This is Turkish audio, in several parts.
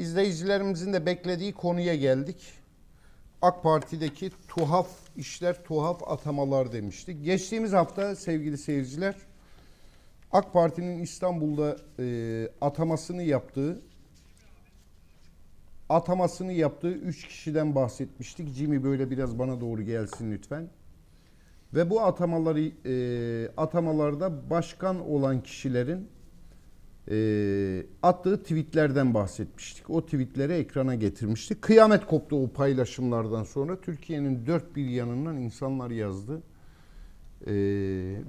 izleyicilerimizin de beklediği konuya geldik. AK Parti'deki tuhaf işler, tuhaf atamalar demiştik. Geçtiğimiz hafta sevgili seyirciler AK Parti'nin İstanbul'da e, atamasını yaptığı atamasını yaptığı 3 kişiden bahsetmiştik. Jimmy böyle biraz bana doğru gelsin lütfen. Ve bu atamaları e, atamalarda başkan olan kişilerin e, attığı tweetlerden bahsetmiştik. O tweetleri ekrana getirmiştik. Kıyamet koptu o paylaşımlardan sonra. Türkiye'nin dört bir yanından insanlar yazdı. E,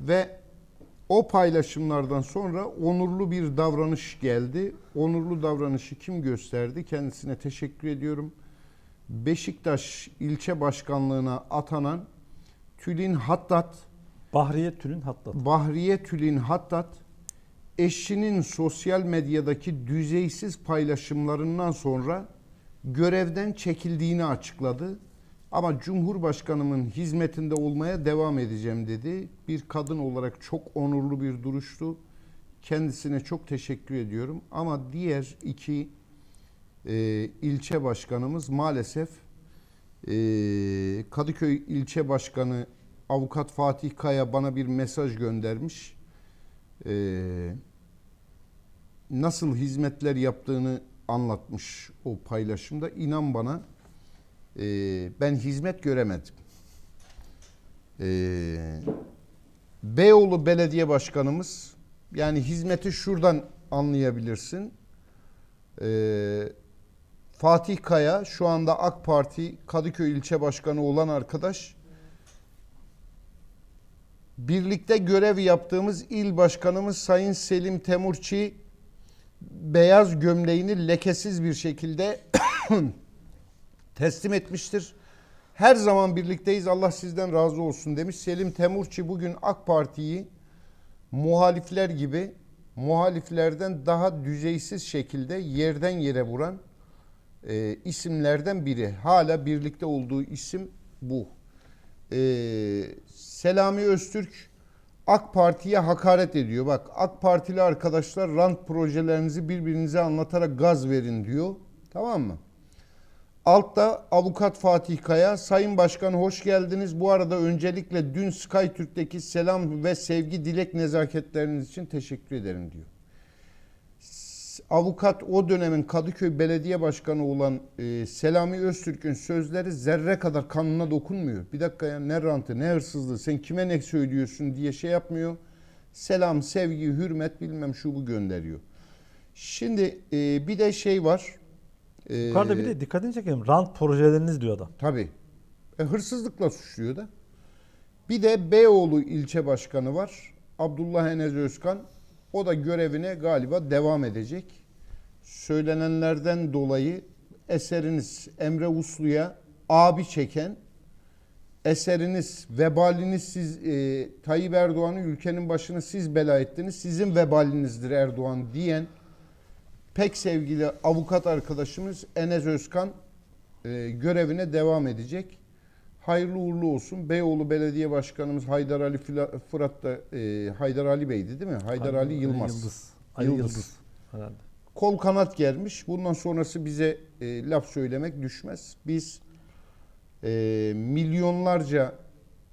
ve o paylaşımlardan sonra onurlu bir davranış geldi. Onurlu davranışı kim gösterdi? Kendisine teşekkür ediyorum. Beşiktaş ilçe başkanlığına atanan Tülin Hattat, Bahriye Tülin Hattat. Bahriye Tülin Hattat eşinin sosyal medyadaki düzeysiz paylaşımlarından sonra görevden çekildiğini açıkladı. Ama Cumhurbaşkanımın hizmetinde olmaya devam edeceğim dedi. Bir kadın olarak çok onurlu bir duruştu. Kendisine çok teşekkür ediyorum. Ama diğer iki e, ilçe başkanımız maalesef e, Kadıköy ilçe başkanı avukat Fatih Kaya bana bir mesaj göndermiş. E, nasıl hizmetler yaptığını anlatmış o paylaşımda. İnan bana e, ben hizmet göremedim. E, Beyoğlu Belediye Başkanımız yani hizmeti şuradan anlayabilirsin. E, Fatih Kaya şu anda AK Parti Kadıköy ilçe başkanı olan arkadaş birlikte görev yaptığımız il başkanımız Sayın Selim Temurçi beyaz gömleğini lekesiz bir şekilde teslim etmiştir. Her zaman birlikteyiz Allah sizden razı olsun demiş. Selim Temurçi bugün AK Parti'yi muhalifler gibi muhaliflerden daha düzeysiz şekilde yerden yere vuran e, isimlerden biri. Hala birlikte olduğu isim bu. E, Selami Öztürk AK Parti'ye hakaret ediyor. Bak AK Partili arkadaşlar rant projelerinizi birbirinize anlatarak gaz verin diyor. Tamam mı? Altta avukat Fatih Kaya, Sayın Başkan hoş geldiniz. Bu arada öncelikle dün SkyTürk'teki selam ve sevgi dilek nezaketleriniz için teşekkür ederim diyor. Avukat o dönemin Kadıköy Belediye Başkanı olan e, Selami Öztürk'ün sözleri zerre kadar kanına dokunmuyor. Bir dakika ya ne rantı ne hırsızlığı sen kime ne söylüyorsun diye şey yapmıyor. Selam, sevgi, hürmet bilmem şu bu gönderiyor. Şimdi e, bir de şey var. E, Yukarıda bir de dikkatini çekelim. Rant projeleriniz diyor adam. Tabii. E, hırsızlıkla suçluyor da. Bir de Beyoğlu ilçe başkanı var. Abdullah Enes Özkan. O da görevine galiba devam edecek. Söylenenlerden dolayı eseriniz Emre Uslu'ya abi çeken eseriniz, vebaliniz siz e, Tayyip Erdoğan'ı ülkenin başına siz bela ettiniz. Sizin vebalinizdir Erdoğan diyen pek sevgili avukat arkadaşımız Enes Özkan e, görevine devam edecek. Hayırlı uğurlu olsun. Beyoğlu Belediye Başkanımız Haydar Ali Fırat da e, Haydar Ali Bey'di değil mi? Haydar Ali Yılmaz. Yıldız. Ali Yıldız. Yıldız. Herhalde. Kol kanat germiş. Bundan sonrası bize e, laf söylemek düşmez. Biz e, milyonlarca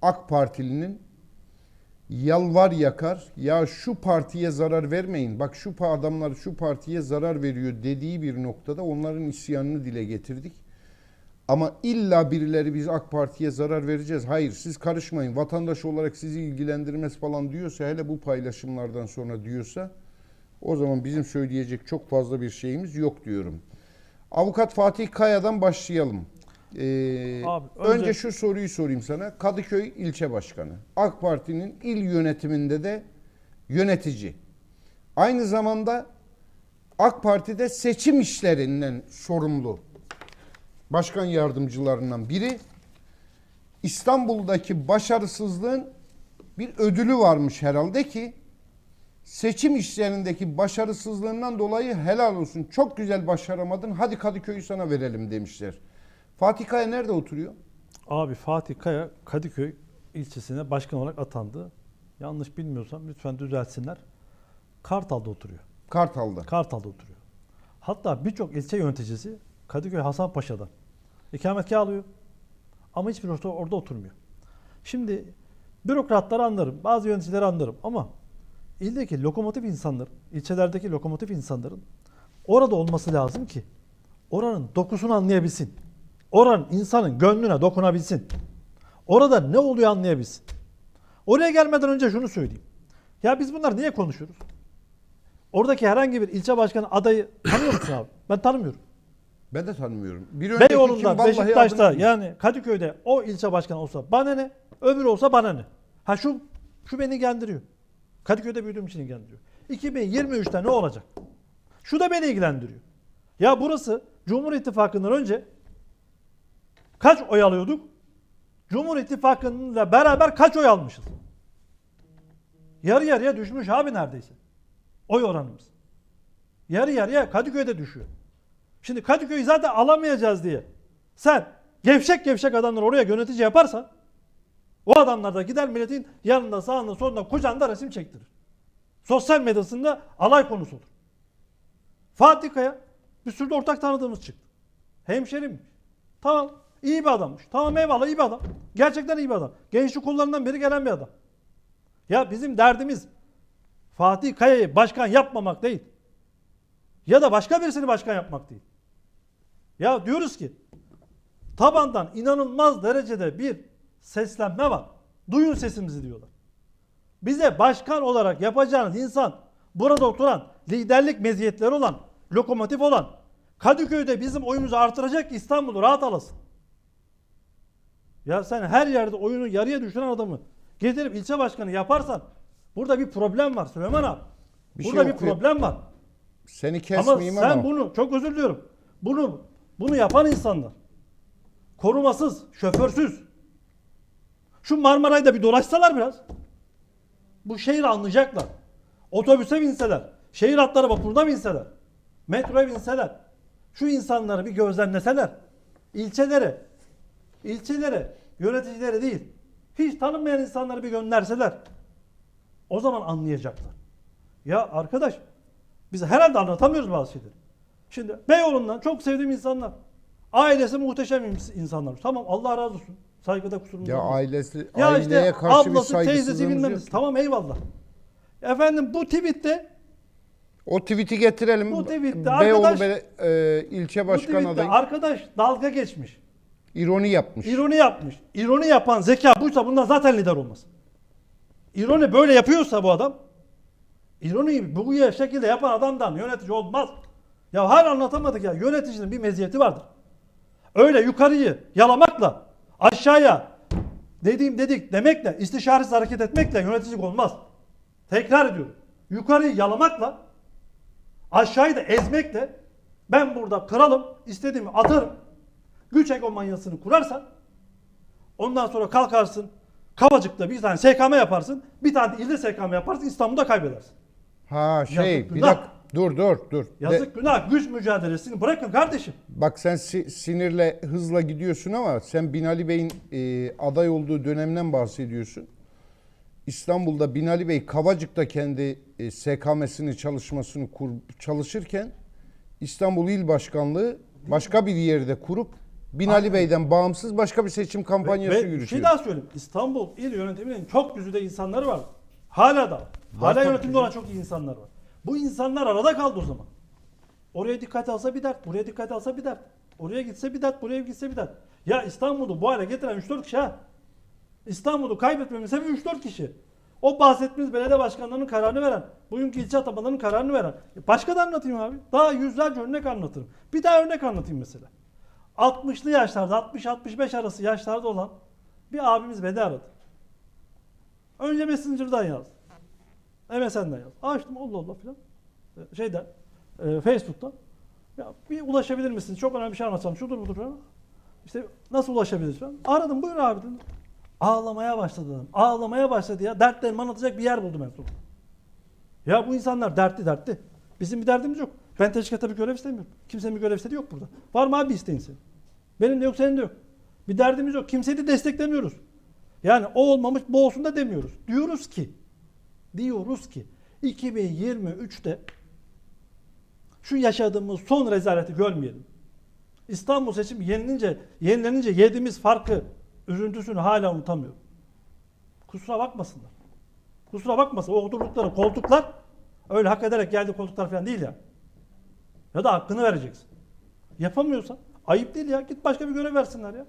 AK Partilinin yalvar yakar ya şu partiye zarar vermeyin bak şu adamlar şu partiye zarar veriyor dediği bir noktada onların isyanını dile getirdik. Ama illa birileri biz AK Parti'ye zarar vereceğiz. Hayır siz karışmayın vatandaş olarak sizi ilgilendirmez falan diyorsa hele bu paylaşımlardan sonra diyorsa o zaman bizim söyleyecek çok fazla bir şeyimiz yok diyorum. Avukat Fatih Kaya'dan başlayalım. Ee, Abi, önce... önce- şu soruyu sorayım sana. Kadıköy ilçe başkanı. AK Parti'nin il yönetiminde de yönetici. Aynı zamanda AK Parti'de seçim işlerinden sorumlu başkan yardımcılarından biri. İstanbul'daki başarısızlığın bir ödülü varmış herhalde ki seçim işlerindeki başarısızlığından dolayı helal olsun. Çok güzel başaramadın. Hadi Kadıköy'ü sana verelim demişler. Fatih Kaya nerede oturuyor? Abi Fatih Kaya Kadıköy ilçesine başkan olarak atandı. Yanlış bilmiyorsam lütfen düzeltsinler. Kartal'da oturuyor. Kartal'da. Kartal'da oturuyor. Hatta birçok ilçe yöneticisi Kadıköy Hasanpaşa'dan ikametgah alıyor. Ama hiçbir orada, orada oturmuyor. Şimdi bürokratları anlarım, bazı yöneticileri anlarım ama ildeki lokomotif insanlar, ilçelerdeki lokomotif insanların orada olması lazım ki oranın dokusunu anlayabilsin. Oranın insanın gönlüne dokunabilsin. Orada ne oluyor anlayabilsin. Oraya gelmeden önce şunu söyleyeyim. Ya biz bunlar niye konuşuyoruz? Oradaki herhangi bir ilçe başkanı adayı tanıyor musun abi? Ben tanımıyorum. Ben de tanımıyorum. Bir kim Beyoğlu'nda, Beşiktaş'ta adını- yani Kadıköy'de o ilçe başkanı olsa bana ne? Öbürü olsa bana ne? Ha şu şu beni ilgilendiriyor. Kadıköy'de büyüdüğüm için ilgilendiriyor. 2023'te ne olacak? Şu da beni ilgilendiriyor. Ya burası Cumhur İttifakı'ndan önce kaç oy alıyorduk? Cumhur İttifakı'nınla beraber kaç oy almışız? Yarı yarıya düşmüş abi neredeyse. Oy oranımız. Yarı yarıya Kadıköy'de düşüyor. Şimdi Kadıköy'ü zaten alamayacağız diye sen gevşek gevşek adamları oraya yönetici yaparsan o adamlar da gider milletin yanında sağında solunda kucağında resim çektirir. Sosyal medyasında alay konusu olur. Fatih Kaya bir sürü ortak tanıdığımız çıktı. Hemşerimmiş. Tamam iyi bir adammış. Tamam eyvallah iyi bir adam. Gerçekten iyi bir adam. Gençlik kollarından beri gelen bir adam. Ya bizim derdimiz Fatih Kaya'yı başkan yapmamak değil. Ya da başka birisini başkan yapmak değil. Ya diyoruz ki tabandan inanılmaz derecede bir seslenme var. Duyun sesimizi diyorlar. Bize başkan olarak yapacağınız insan burada oturan, liderlik meziyetleri olan, lokomotif olan, Kadıköy'de bizim oyumuzu artıracak İstanbul'u rahat alasın. Ya sen her yerde oyunu yarıya düşüren adamı getirip ilçe başkanı yaparsan burada bir problem var Süleyman abi. Bir şey burada bir okuyor. problem var. Seni Ama kesmeyeyim sen ama. bunu çok özür diliyorum. Bunu bunu yapan insanlar korumasız, şoförsüz. Şu Marmaray'da bir dolaşsalar biraz. Bu şehri anlayacaklar. Otobüse binseler, şehir hatları vapuruna binseler, metroya binseler. Şu insanları bir gözlemleseler. İlçelere, ilçelere, yöneticilere değil, hiç tanınmayan insanları bir gönderseler. O zaman anlayacaklar. Ya arkadaş biz herhalde anlatamıyoruz bazı şeyleri. Şimdi Beyoğlu'ndan çok sevdiğim insanlar. Ailesi muhteşem ins- insanlar. Tamam Allah razı olsun. Saygıda kusurumuz Ya ailesi, Ya aileye işte karşı bir ablası, teyzesi saygısızlığımız bilmem yok. nesi. Tamam eyvallah. Efendim bu tweette O tweet'i getirelim. Bu tweet'te Beyoğlu arkadaş- Bele- e, ilçe bu başkan tweette adayı arkadaş dalga geçmiş. ironi yapmış. İroni yapmış. İroni yapan zeka buysa bundan zaten lider olmaz. İroni böyle yapıyorsa bu adam İroniyi bu şekilde yapan adamdan yönetici olmaz. Ya hala anlatamadık ya. Yöneticinin bir meziyeti vardır. Öyle yukarıyı yalamakla aşağıya dediğim dedik demekle istişaresiz hareket etmekle yöneticilik olmaz. Tekrar ediyorum. Yukarıyı yalamakla aşağıyı da ezmekle ben burada kralım istediğimi atarım. Güç egomanyasını kurarsan ondan sonra kalkarsın Kavacık'ta bir tane SKM yaparsın. Bir tane de ilde SKM yaparsın İstanbul'da kaybedersin. Ha şey Yazık, bir günah. dakika dur dur dur. De- Yazık günah güç mücadelesini bırakın kardeşim. bak sen si- sinirle hızla gidiyorsun ama sen Binali Bey'in e, aday olduğu dönemden bahsediyorsun. İstanbul'da Binali Bey Kavacık'ta kendi e, SKM'sini çalışmasını kur, çalışırken İstanbul İl Başkanlığı başka bir yerde kurup Binali Bey'den bağımsız başka bir seçim kampanyası Ve bir yürütüyor. şey daha söyleyeyim. İstanbul il yönetiminin çok güzide insanları var. Hala da. Hala yönetimde olan çok iyi insanlar var. Bu insanlar arada kaldı o zaman. Oraya dikkat alsa bir dert, buraya dikkat alsa bir dert. Oraya gitse bir dert, buraya gitse bir dert. Ya İstanbul'u bu hale getiren 3-4 kişi ha. İstanbul'u kaybetmemin sebebi 3-4 kişi. O bahsettiğimiz belediye başkanlarının kararını veren, bugünkü ilçe atamalarının kararını veren. Başka da anlatayım abi. Daha yüzlerce örnek anlatırım. Bir daha örnek anlatayım mesela. 60'lı yaşlarda, 60-65 arası yaşlarda olan bir abimiz beni aradı. Önce Messenger'dan yazdı. MSN'den yazdı. Açtım Allah Allah filan. Ee, Şeyden, e, Facebook'tan. Ya bir ulaşabilir misiniz? Çok önemli bir şey anlatsam. Şudur budur falan. İşte nasıl ulaşabiliriz falan. Aradım buyur abi dedim. Ağlamaya başladı dedim. Ağlamaya başladı ya. Dertlerimi anlatacak bir yer buldum en sonunda. Ya bu insanlar dertli dertli. Bizim bir derdimiz yok. Ben teşkilatta bir görev istemiyorum. Kimsenin bir görev istediği yok burada. Var mı abi isteğin senin? Benim de yok senin de yok. Bir derdimiz yok. Kimseyi de desteklemiyoruz. Yani o olmamış bu olsun da demiyoruz. Diyoruz ki diyoruz ki 2023'te şu yaşadığımız son rezaleti görmeyelim. İstanbul seçimi yenilince, yenilenince yediğimiz farkı, üzüntüsünü hala unutamıyorum. Kusura bakmasınlar. Kusura bakmasın. O oturdukları koltuklar öyle hak ederek geldiği koltuklar falan değil ya. Ya da hakkını vereceksin. Yapamıyorsan ayıp değil ya. Git başka bir görev versinler ya.